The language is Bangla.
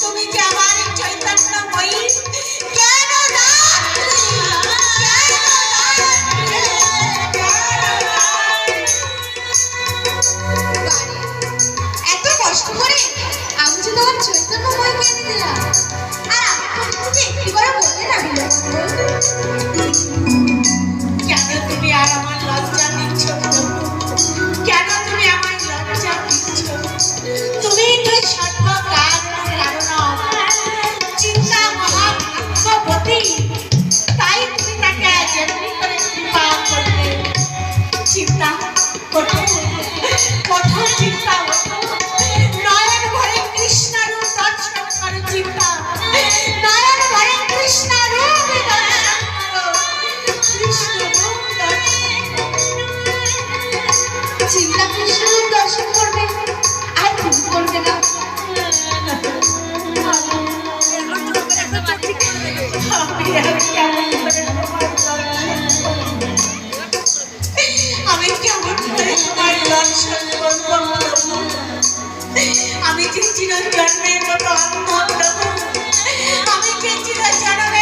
तुम्ही ज्या चैतन्य मयी আমি যে চিরজন্মের মতো অন্ধ। আমি যে চিরজন্মের